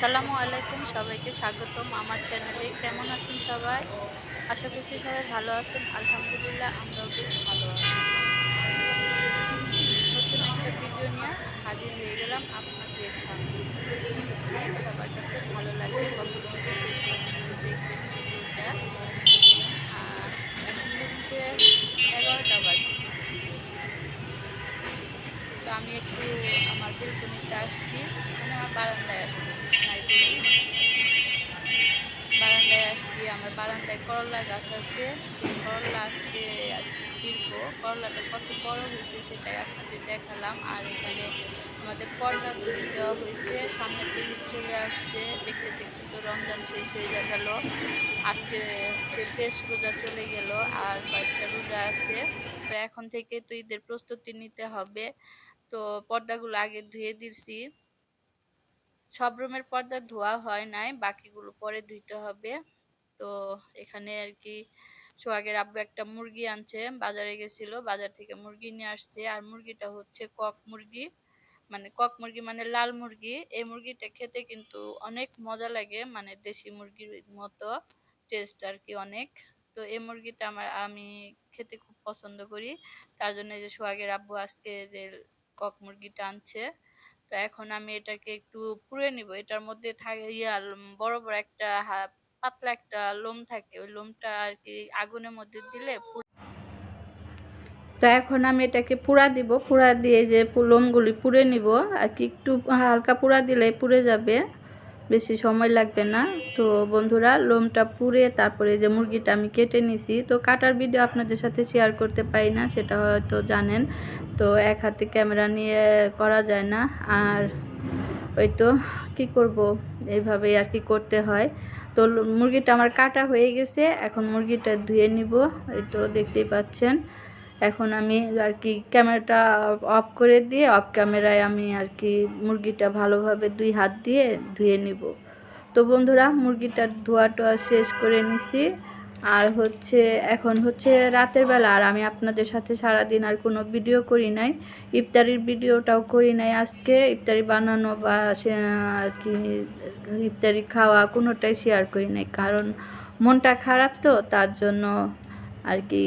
আসসালামু আলাইকুম, সবাইকে স্বাগতম আমার চ্যানেলে। কেমন আছেন সবাই? আশা করছি সবাই ভালো আছেন। আলহামদুলিল্লাহ, আমরাও বেশ ভালো আছি। তো আমি একটু আমার বেলকনিতে আসছি। মানে আমার বারান্দায় আসছি, বিছনায় বলি বারান্দায় আসছি, আমার বারান্দায় করলা গাছ আছে। সেই করলা আজকে আর কি শিল্প করলাটা কত বড় হয়েছে সেটাই আপনাদের দেখালাম। আর এখানে আমাদের পর্দা তুলে দেওয়া হয়েছে। সামনে তো ঈদ চলে আসছে। দেখতে দেখতে তো রমজান শেষ হয়ে গেল। আজকে হচ্ছে তেইশ রোজা চলে গেল। আর কয়েকটা রোজা আছে। তো এখন থেকে তো ঈদের প্রস্তুতি নিতে হবে। তো পর্দাগুলো আগে ধুয়ে দিছি। সব রুমের পর্দা ধোয়া হয় নাই, বাকিগুলো পরে ধুইতে হবে। তো এখানে আর কি সোহাগের আব্বু একটা মুরগি আনছে, বাজারে গেছিল, বাজার থেকে মুরগি নিয়ে আসছে। আর মুরগিটা হচ্ছে কক মুরগি মানে কক মুরগি মানে লাল মুরগি। এই মুরগিটা খেতে কিন্তু অনেক মজা লাগে মানে দেশি মুরগির মতো টেস্ট আর কি অনেক। তো এই মুরগিটা আমার, আমি খেতে খুব পছন্দ করি। তার জন্য যে সোহাগের আব্বু আজকে যে কক মুরগিটা আনছে তো এখন আমি এটাকে একটু পুড়ে নিব। এটার মধ্যে থাকে ইয়া বড় বড় একটা পাতলা একটা লোম থাকে। ওই লোমটা আর কি আগুনের মধ্যে দিলে তো এখন আমি এটাকে পুরা দিব। পুরা দিয়ে যে লোমগুলি পুড়ে নিব, আর কি একটু হালকা পুরা দিলে পুড়ে যাবে। বেশি সময় লাগবে না। তো বন্ধুরা, লোমটা পুড়ে তারপরে যে মুরগিটা আমি কেটে নিছি, তো কাটার ভিডিও আপনাদের সাথে শেয়ার করতে পারি না, সেটা হয়তো জানেন। তো এক হাতে ক্যামেরা নিয়ে করা যায় না। আর ওই তো কী করব? এইভাবেই আর কি করতে হয়। তো মুরগিটা আমার কাটা হয়ে গেছে, এখন মুরগিটা ধুয়ে নিব। এই তো দেখতেই পাচ্ছেন। এখন আমি আর কি ক্যামেরাটা অফ করে দিয়ে, অফ ক্যামেরায় আমি আর কি মুরগিটা ভালোভাবে দুই হাত দিয়ে ধুয়ে নিব। তো বন্ধুরা, মুরগিটার ধোয়া টোয়া শেষ করে নিছি। আর হচ্ছে, এখন হচ্ছে রাতের বেলা, আর আমি আপনাদের সাথে সারাদিন আর কোনো ভিডিও করি নাই। ইফতারির ভিডিওটাও করি নাই আজকে। ইফতারি বানানো বা আর কি ইফতারি খাওয়া কোনোটাই শেয়ার করি নাই। কারণ মনটা খারাপ তো, তার জন্য আর কি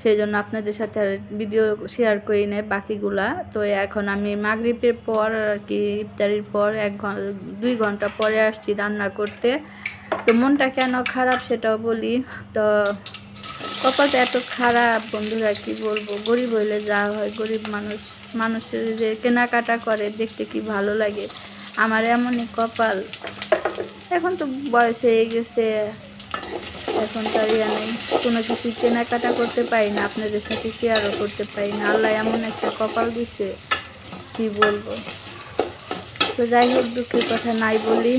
সেই জন্য আপনাদের সাথে আর ভিডিও শেয়ার করি নাই বাকিগুলা। তো এখন আমি মাগরীবের পর আর কি, ইফতারির পর এক দুই ঘণ্টা পরে আসছি রান্না করতে। তো মনটা কেন খারাপ সেটাও বলি। তো কপালটা এত খারাপ বন্ধুরা, কি বলব? গরিব হইলে যা হয়, গরিব মানুষ, মানুষের যে কেনাকাটা করে দেখতে কি ভালো লাগে? আমার এমনই কপাল। এখন তো বয়স হয়ে গেছে। এখন ইয়া নেই। কোনো কিছু কেনাকাটা করতে পারি না আপনাদের সাথে শেয়ারও করতে পারি না। আল্লাহ এমন একটা কপাল দিছে কি বলব? তো যাই হোক দুঃখের কথা নাই বলি।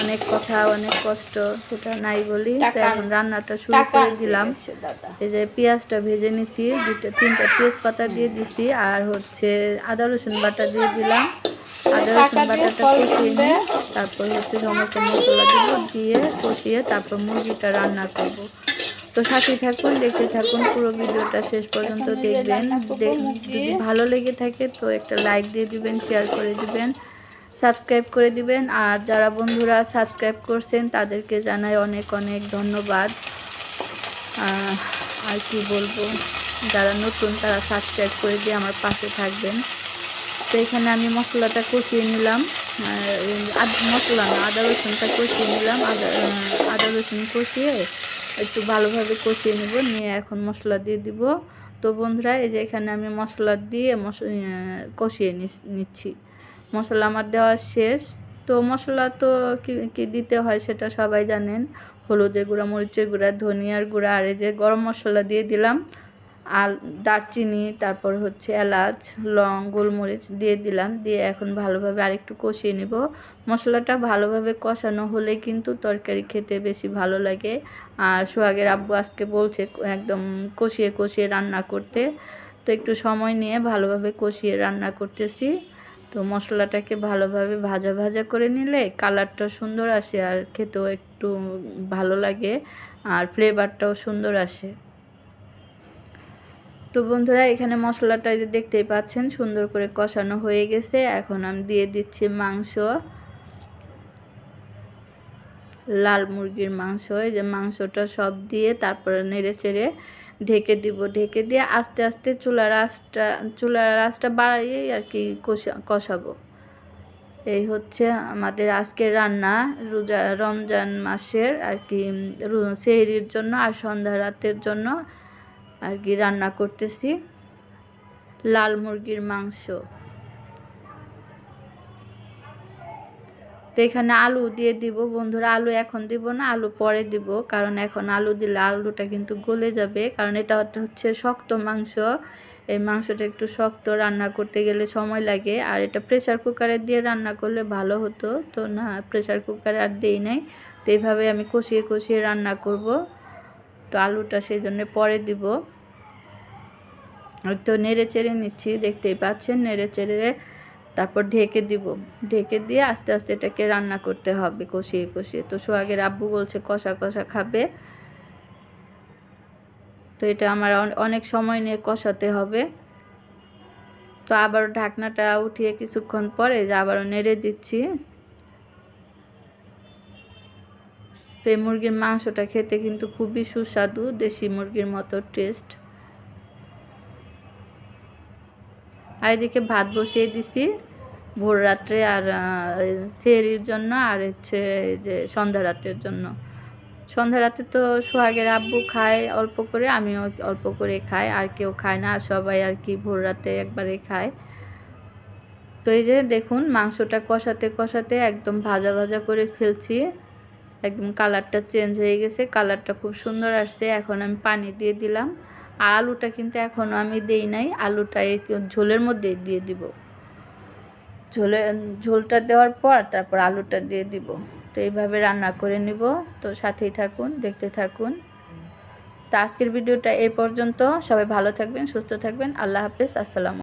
অনেক কথা অনেক কষ্ট সেটা নাই বলি। এখন রান্নাটা শুরু করে দিলাম। এই যে পেঁয়াজটা ভেজে নিছি দুটো তিনটা তেজপাতা দিয়ে দিছি আর হচ্ছে আদা রসুন বাটা দিয়ে দিলাম। আদা রসুন বাটাটা কষিয়ে নিয়ে তারপর হচ্ছে সমস্ত মশলা দিব দিয়ে কষিয়ে তারপর মুরগিটা রান্না করব। তো সাথে থাকুন দেখতে থাকুন পুরো ভিডিওটা শেষ পর্যন্ত দেখবেন। যদি ভালো লেগে থাকে তো একটা লাইক দিয়ে দিবেন শেয়ার করে দিবেন সাবস্ক্রাইব করে দিবেন। আর যারা বন্ধুরা সাবস্ক্রাইব করছেন তাদেরকে জানাই অনেক অনেক ধন্যবাদ। আর কি বলব যারা নতুন তারা সাবস্ক্রাইব করে দিয়ে আমার পাশে থাকবেন। তো এখানে আমি মশলাটা কষিয়ে নিলাম। মশলা না, আদা রসুনটা কষিয়ে নিলাম। আদা আদা রসুন কষিয়ে একটু ভালোভাবে কষিয়ে নেব, নিয়ে এখন মশলা দিয়ে দিব। তো বন্ধুরা, এই যে এখানে আমি মশলা দিয়ে মশ কষিয়ে নিচ্ছি। মশলা আমার দেওয়া শেষ। তো মশলা তো কি দিতে হয় সেটা সবাই জানেন। হলুদের গুঁড়া, মরিচের গুঁড়া, ধনিয়ার গুঁড়া, আর এই যে গরম মশলা দিয়ে দিলাম। আর দারচিনি, তারপর হচ্ছে এলাচ, লং, গোলমরিচ দিয়ে দিলাম। দিয়ে এখন ভালোভাবে আরেকটু কষিয়ে নেব। মশলাটা ভালোভাবে কষানো হলে কিন্তু তরকারি খেতে বেশি ভালো লাগে। আর সোহাগের আব্বু আজকে বলছে একদম কষিয়ে কষিয়ে রান্না করতে। তো একটু সময় নিয়ে ভালোভাবে কষিয়ে রান্না করতেছি। তো মশলাটাকে ভালোভাবে ভাজা ভাজা করে নিলে কালারটা সুন্দর আসে আর খেতেও একটু ভালো লাগে। আর ফ্লেভারটাও সুন্দর আসে। তো বন্ধুরা, এখানে মশলাটা যে দেখতেই পাচ্ছেন, সুন্দর করে কষানো হয়ে গেছে। এখন আমি দিয়ে দিচ্ছি মাংস। লাল মুরগির মাংস, এই যে মাংসটা সব দিয়ে তারপরে নেড়ে চেড়ে ঢেকে দিব, ঢেকে দিয়ে আস্তে আস্তে চুলার আঁচটা চুলার আঁচটা বাড়াইয়েই আর কি কষা, কষাবো। এই হচ্ছে আমাদের আজকের রান্না। রোজা, রমজান মাসের আর কি সেহরির জন্য আর সন্ধ্যা রাতের জন্য আর কি রান্না করতেছি। লাল মুরগির মাংস। তো এখানে আলু দিয়ে দিব। বন্ধুরা, আলু এখন দিব না, আলু পরে দিব। কারণ এখন আলু দিলে আলুটা কিন্তু গলে যাবে। কারণ এটা হচ্ছে শক্ত মাংস। এই মাংসটা একটু শক্ত রান্না করতে গেলে সময় লাগে। আর এটা প্রেশার কুকারে দিয়ে রান্না করলে ভালো হতো। তো না প্রেশার কুকারে আর দিই নাই। তো এইভাবে আমি কষিয়ে কষিয়ে রান্না করব। তো আলুটা সেই জন্য পরে দিব। তো নেড়ে চেড়ে নিচ্ছি, দেখতেই পাচ্ছেন, নেড়ে চেড়ে তারপর ঢেকে দিব। ঢেকে দিয়ে আস্তে আস্তে এটাকে রান্না করতে হবে, কষিয়ে কষিয়ে। তো সোহাগের আব্বু বলছে, কষা কষা খাবে। তো এটা আমার অনেক সময় নিয়ে কষাতে হবে। তো আবার ঢাকনাটা উঠিয়ে কিছুক্ষণ পরে যে আবারও নেড়ে দিচ্ছি। তো এই মুরগির মাংসটা খেতে কিন্তু খুবই সুস্বাদু, দেশি মুরগির মতো টেস্ট। আর এদিকে ভাত বসিয়ে দিছি ভোর রাত্রে আর সেরির জন্য আর হচ্ছে যে সন্ধ্যা রাতের জন্য। সন্ধ্যা রাতে তো সোহাগের আব্বু খায় অল্প করে, আমিও অল্প করে খাই, আর কেউ খায় না, আর সবাই আর কি ভোর রাতে একবারে খায়। তো এই যে দেখুন, মাংসটা কষাতে কষাতে একদম ভাজা ভাজা করে ফেলছি। একদম কালারটা চেঞ্জ হয়ে গেছে, কালারটা খুব সুন্দর আসছে, এখন আমি পানি দিয়ে দিলাম। আর আলুটা কিন্তু এখনও আমি দেই নাই, আলুটা ঝোলের মধ্যে দিয়ে দিব। ঝোলে ঝোলটা দেওয়ার পর তারপর আলুটা দিয়ে দিব। তো এইভাবে রান্না করে নিব। তো সাথেই থাকুন, দেখতে থাকুন। তো আজকের ভিডিওটা এই পর্যন্ত। সবাই ভালো থাকবেন, সুস্থ থাকবেন। আল্লাহ হাফেজ, আসসালাম